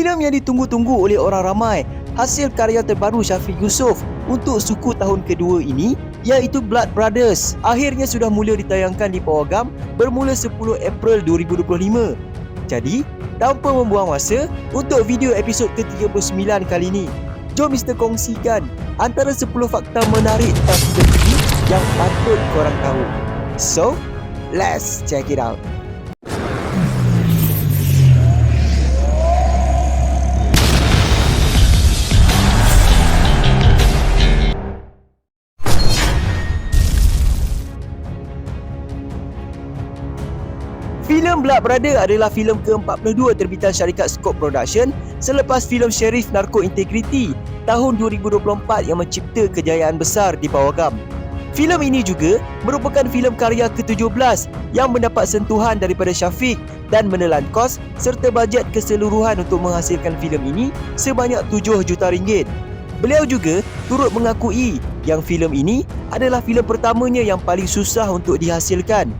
Filem yang ditunggu-tunggu oleh orang ramai hasil karya terbaru Syafiq Yusof untuk suku tahun kedua ini iaitu Blood Brothers akhirnya sudah mula ditayangkan di Pawagam bermula 10 April 2025. Jadi, tanpa membuang masa untuk video episod ke-39 kali ini, jom Mr. kongsikan antara 10 fakta menarik tentang filem ini yang patut korang tahu. So, let's check it out. Filem Blood Brother adalah filem ke-42 terbitan syarikat Scope Production selepas filem Sheriff Narco Integrity tahun 2024 yang mencipta kejayaan besar di Pawagam. Filem ini juga merupakan filem karya ke-17 yang mendapat sentuhan daripada Syafiq dan menelan kos serta bajet keseluruhan untuk menghasilkan filem ini sebanyak 7 juta ringgit. Beliau juga turut mengakui yang filem ini adalah filem pertamanya yang paling susah untuk dihasilkan.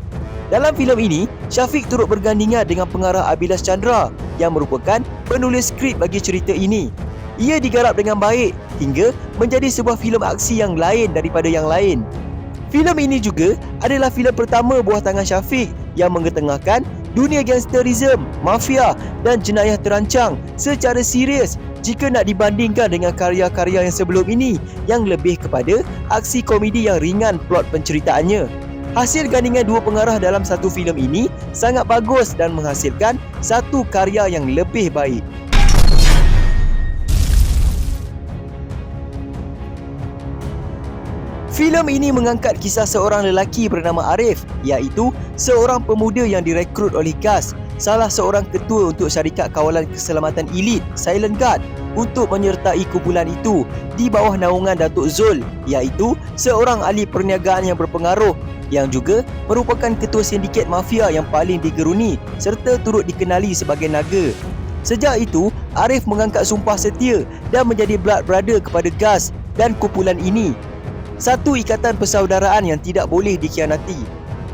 Dalam filem ini, Syafiq turut bergandingan dengan pengarah Abilas Chandra yang merupakan penulis skrip bagi cerita ini. Ia digarap dengan baik hingga menjadi sebuah filem aksi yang lain daripada yang lain. Filem ini juga adalah filem pertama buah tangan Syafiq yang mengetengahkan dunia gangsterism, mafia dan jenayah terancang secara serius jika nak dibandingkan dengan karya-karya yang sebelum ini yang lebih kepada aksi komedi yang ringan plot penceritaannya. Hasil gandingan dua pengarah dalam satu filem ini sangat bagus dan menghasilkan satu karya yang lebih baik. Filem ini mengangkat kisah seorang lelaki bernama Arif iaitu seorang pemuda yang direkrut oleh GAS, salah seorang ketua untuk syarikat kawalan keselamatan elit Silent Guard untuk menyertai kumpulan itu di bawah naungan Datuk Zul iaitu seorang ahli perniagaan yang berpengaruh yang juga merupakan ketua sindiket mafia yang paling digeruni serta turut dikenali sebagai naga. Sejak itu, Arif mengangkat sumpah setia dan menjadi blood brother kepada Gas dan kumpulan ini. Satu ikatan persaudaraan yang tidak boleh dikhianati.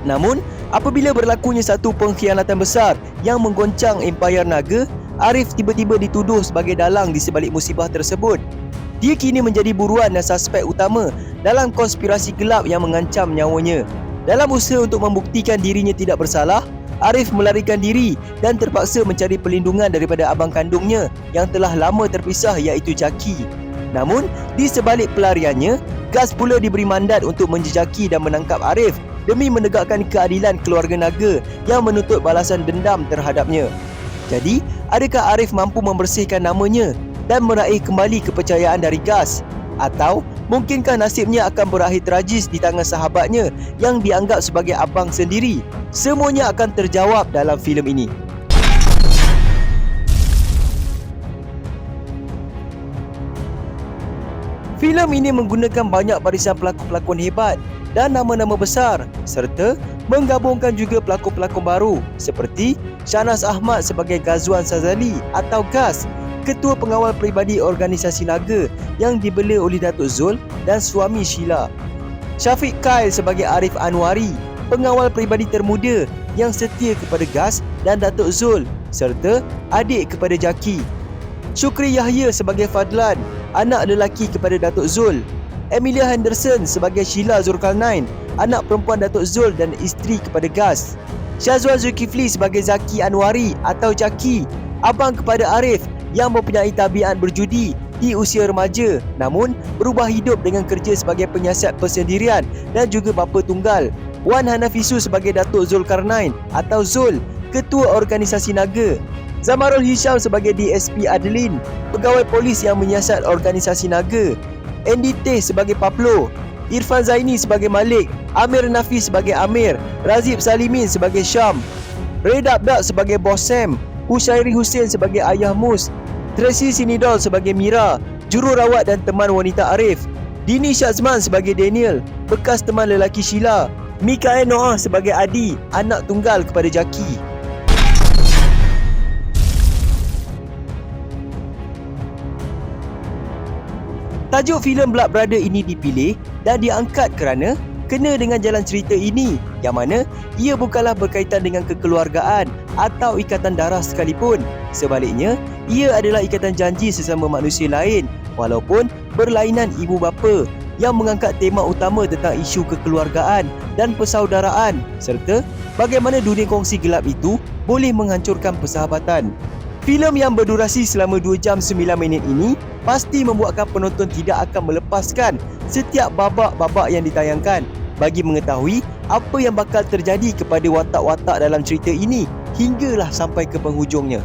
Namun, apabila berlakunya satu pengkhianatan besar yang menggoncang empayar naga, Arif tiba-tiba dituduh sebagai dalang di sebalik musibah tersebut. Dia kini menjadi buruan dan suspek utama dalam konspirasi gelap yang mengancam nyawanya. Dalam usaha untuk membuktikan dirinya tidak bersalah, Arif melarikan diri dan terpaksa mencari perlindungan daripada abang kandungnya yang telah lama terpisah iaitu Jaki. Namun, di sebalik pelariannya, Gas pula diberi mandat untuk menjejaki dan menangkap Arif demi menegakkan keadilan keluarga naga yang menuntut balasan dendam terhadapnya. Jadi, adakah Arif mampu membersihkan namanya dan meraih kembali kepercayaan dari Gas? Atau Mungkinkah nasibnya akan berakhir tragis di tangan sahabatnya yang dianggap sebagai abang sendiri? Semuanya akan terjawab dalam filem ini. Filem ini menggunakan banyak barisan pelakon-pelakon hebat dan nama-nama besar serta menggabungkan juga pelakon-pelakon baru seperti Shanas Ahmad sebagai Gazwan Sazali atau Gaz Ketua Pengawal Peribadi Organisasi Naga yang dibela oleh Datuk Zul dan suami Sheila. Syafiq Kyle sebagai Arif Anwari, pengawal peribadi termuda yang setia kepada Gas dan Datuk Zul serta adik kepada Jaki. Syukri Yahya sebagai Fadlan, anak lelaki kepada Datuk Zul. Emilia Henderson sebagai Sheila Zulkarnain, anak perempuan Datuk Zul dan isteri kepada Gas. Syazwan Zulkifli sebagai Zaki Anwari atau Jaki, abang kepada Arif yang mempunyai tabiat berjudi di usia remaja namun berubah hidup dengan kerja sebagai penyiasat persendirian dan juga bapa tunggal. Wan Hanafisu sebagai Datuk Zulkarnain atau Zul, Ketua Organisasi Naga. Zamarul Hisham sebagai DSP Adeline, pegawai polis yang menyiasat Organisasi Naga. Andy Teh sebagai Pablo, Irfan Zaini sebagai Malik, Amir Nafi sebagai Amir, Razib Salimin sebagai Syam, Reda Abdak sebagai Bos Sam, Hushairi Hussein sebagai Ayah Mus, Tracy Sinidol sebagai Mira, jururawat dan teman wanita Arif, Dini Syazman sebagai Daniel, bekas teman lelaki Sheila, Mikael Noah sebagai Adi, anak tunggal kepada Jaki. Tajuk filem Blood Brother ini dipilih dan diangkat kerana kena dengan jalan cerita ini yang mana ia bukanlah berkaitan dengan kekeluargaan atau ikatan darah sekalipun. Sebaliknya, ia adalah ikatan janji sesama manusia lain walaupun berlainan ibu bapa yang mengangkat tema utama tentang isu kekeluargaan dan persaudaraan serta bagaimana dunia kongsi gelap itu boleh menghancurkan persahabatan. Filem yang berdurasi selama 2 jam 9 minit ini pasti membuatkan penonton tidak akan melepaskan setiap babak-babak yang ditayangkan bagi mengetahui apa yang bakal terjadi kepada watak-watak dalam cerita ini hinggalah sampai ke penghujungnya.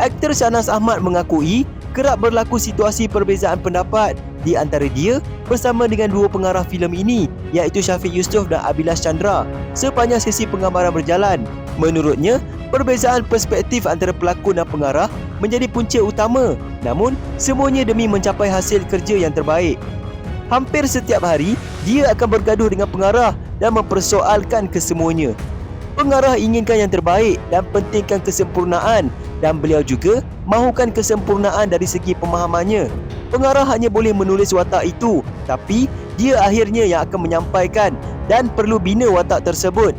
Aktor Shanas Ahmad mengakui kerap berlaku situasi perbezaan pendapat di antara dia bersama dengan dua pengarah filem ini iaitu Syafiq Yusof dan Abilas Chandra sepanjang sesi penggambaran berjalan. Menurutnya, perbezaan perspektif antara pelakon dan pengarah menjadi punca utama namun semuanya demi mencapai hasil kerja yang terbaik. Hampir setiap hari, dia akan bergaduh dengan pengarah dan mempersoalkan kesemuanya. Pengarah inginkan yang terbaik dan pentingkan kesempurnaan dan beliau juga mahukan kesempurnaan dari segi pemahamannya. Pengarah hanya boleh menulis watak itu tapi dia akhirnya yang akan menyampaikan dan perlu bina watak tersebut.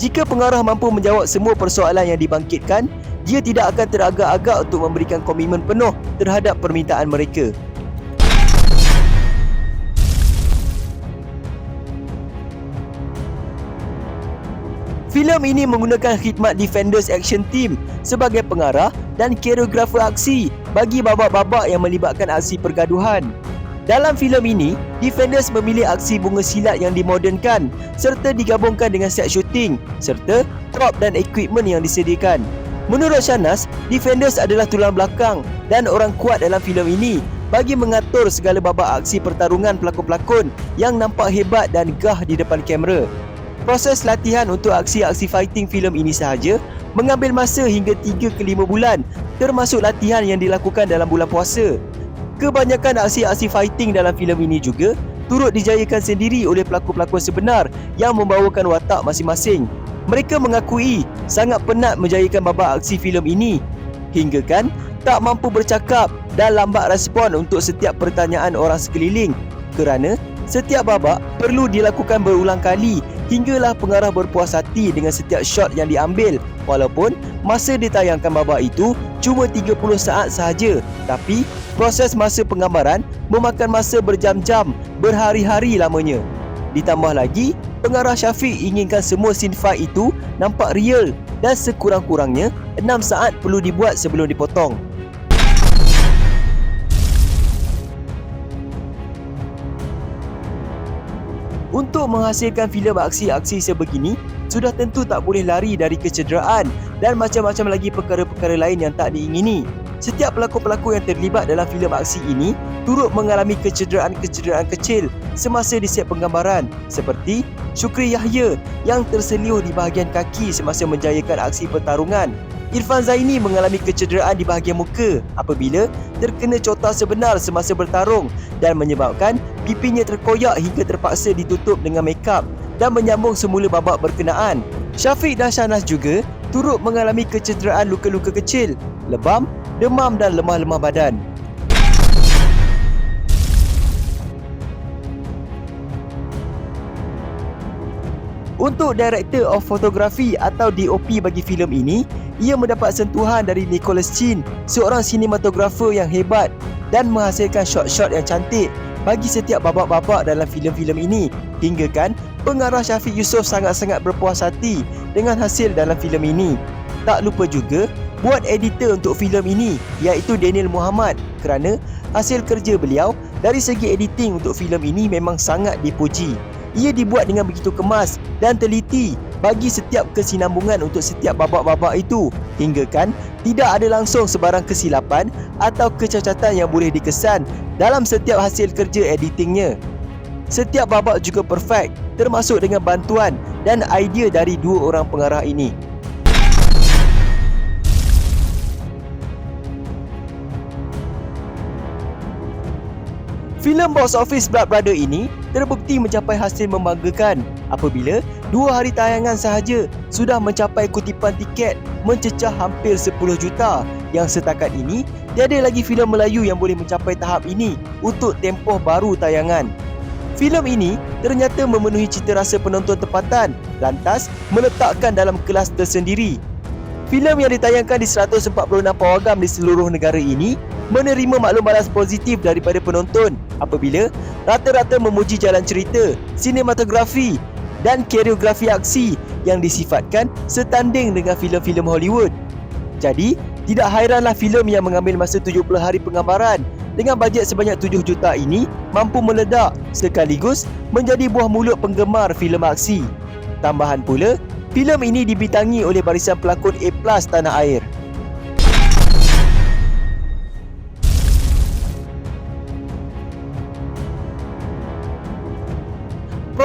Jika pengarah mampu menjawab semua persoalan yang dibangkitkan, dia tidak akan teragak-agak untuk memberikan komitmen penuh terhadap permintaan mereka. Filem ini menggunakan khidmat Defenders Action Team sebagai pengarah dan koreografer aksi bagi babak-babak yang melibatkan aksi pergaduhan. Dalam filem ini, Defenders memilih aksi bunga silat yang dimodernkan serta digabungkan dengan set shooting serta prop dan equipment yang disediakan. Menurut Shanas, Defenders adalah tulang belakang dan orang kuat dalam filem ini bagi mengatur segala babak aksi pertarungan pelakon-pelakon yang nampak hebat dan gah di depan kamera. Proses latihan untuk aksi-aksi fighting filem ini sahaja mengambil masa hingga 3 ke 5 bulan termasuk latihan yang dilakukan dalam bulan puasa. Kebanyakan aksi-aksi fighting dalam filem ini juga turut dijayakan sendiri oleh pelakon-pelakon sebenar yang membawakan watak masing-masing. Mereka mengakui sangat penat menjayakan babak aksi filem ini hingga kan tak mampu bercakap dan lambat respon untuk setiap pertanyaan orang sekeliling kerana setiap babak perlu dilakukan berulang kali hinggalah pengarah berpuas hati dengan setiap shot yang diambil. Walaupun masa ditayangkan babak itu cuma 30 saat sahaja tapi proses masa penggambaran memakan masa berjam-jam berhari-hari lamanya. Ditambah lagi pengarah Syafiq inginkan semua scene fight itu nampak real dan sekurang-kurangnya 6 saat perlu dibuat sebelum dipotong Untuk menghasilkan filem aksi-aksi sebegini, sudah tentu tak boleh lari dari kecederaan dan macam-macam lagi perkara-perkara lain yang tak diingini. Setiap pelakon-pelakon yang terlibat dalam filem aksi ini turut mengalami kecederaan-kecederaan kecil semasa di set penggambaran seperti Syukri Yahya yang terseliuh di bahagian kaki semasa menjayakan aksi pertarungan Irfan Zaini mengalami kecederaan di bahagian muka apabila terkena cotar sebenar semasa bertarung dan menyebabkan pipinya terkoyak hingga terpaksa ditutup dengan makeup dan menyambung semula babak berkenaan. Syafiq dan Shanas juga turut mengalami kecederaan luka-luka kecil, lebam, demam dan lemah-lemah badan. Untuk Director of Photography atau DOP bagi filem ini, ia mendapat sentuhan dari Nicholas Chin, seorang sinematografer yang hebat dan menghasilkan shot-shot yang cantik bagi setiap babak-babak dalam filem-filem ini. Hingga kan pengarah Syafiq Yusof sangat-sangat berpuas hati dengan hasil dalam filem ini. Tak lupa juga buat editor untuk filem ini iaitu Daniel Muhammad kerana hasil kerja beliau dari segi editing untuk filem ini memang sangat dipuji. Ia dibuat dengan begitu kemas dan teliti bagi setiap kesinambungan untuk setiap babak-babak itu hingga kan tidak ada langsung sebarang kesilapan atau kecacatan yang boleh dikesan dalam setiap hasil kerja editingnya. Setiap babak juga perfect termasuk dengan bantuan dan idea dari dua orang pengarah ini. Filem box office Blood Brother ini terbukti mencapai hasil membanggakan apabila dua hari tayangan sahaja sudah mencapai kutipan tiket mencecah hampir 10 juta yang setakat ini tiada lagi filem Melayu yang boleh mencapai tahap ini untuk tempoh baru tayangan. Filem ini ternyata memenuhi cita rasa penonton tempatan, lantas meletakkan dalam kelas tersendiri. Filem yang ditayangkan di 146 pawagam di seluruh negara ini menerima maklum balas positif daripada penonton apabila rata-rata memuji jalan cerita, sinematografi dan koreografi aksi yang disifatkan setanding dengan filem-filem Hollywood. Jadi, tidak hairanlah filem yang mengambil masa 70 hari penggambaran dengan bajet sebanyak 7 juta ini mampu meledak sekaligus menjadi buah mulut penggemar filem aksi. Tambahan pula, filem ini dibintangi oleh barisan pelakon A+ tanah air.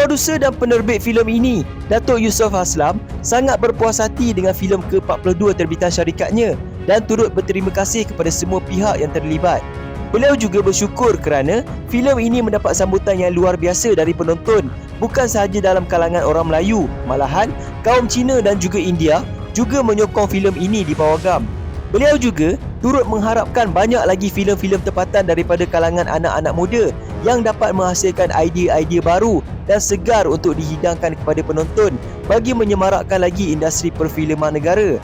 Produser dan penerbit filem ini, Datuk Yusof Haslam, sangat berpuas hati dengan filem ke-42 terbitan syarikatnya dan turut berterima kasih kepada semua pihak yang terlibat. Beliau juga bersyukur kerana filem ini mendapat sambutan yang luar biasa dari penonton bukan sahaja dalam kalangan orang Melayu, malahan kaum Cina dan juga India juga menyokong filem ini di Pawagam. Beliau juga turut mengharapkan banyak lagi filem-filem tempatan daripada kalangan anak-anak muda yang dapat menghasilkan idea-idea baru dan segar untuk dihidangkan kepada penonton bagi menyemarakkan lagi industri perfilman negara.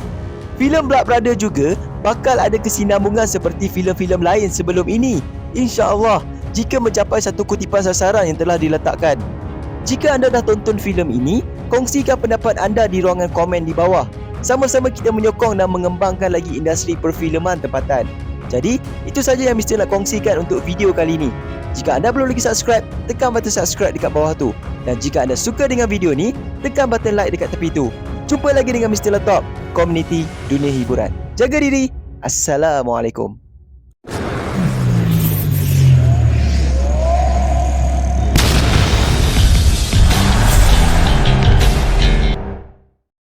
Filem Black Brother juga bakal ada kesinambungan seperti filem-filem lain sebelum ini. InsyaAllah jika mencapai satu kutipan sasaran yang telah diletakkan. Jika anda dah tonton filem ini, kongsikan pendapat anda di ruangan komen di bawah. Sama-sama kita menyokong dan mengembangkan lagi industri perfilman tempatan. Jadi, itu saja yang mesti nak kongsikan untuk video kali ini. Jika anda belum lagi subscribe, tekan button subscribe dekat bawah tu. Dan jika anda suka dengan video ni, tekan button like dekat tepi tu. Jumpa lagi dengan Mr. Letop, komuniti dunia hiburan. Jaga diri. Assalamualaikum.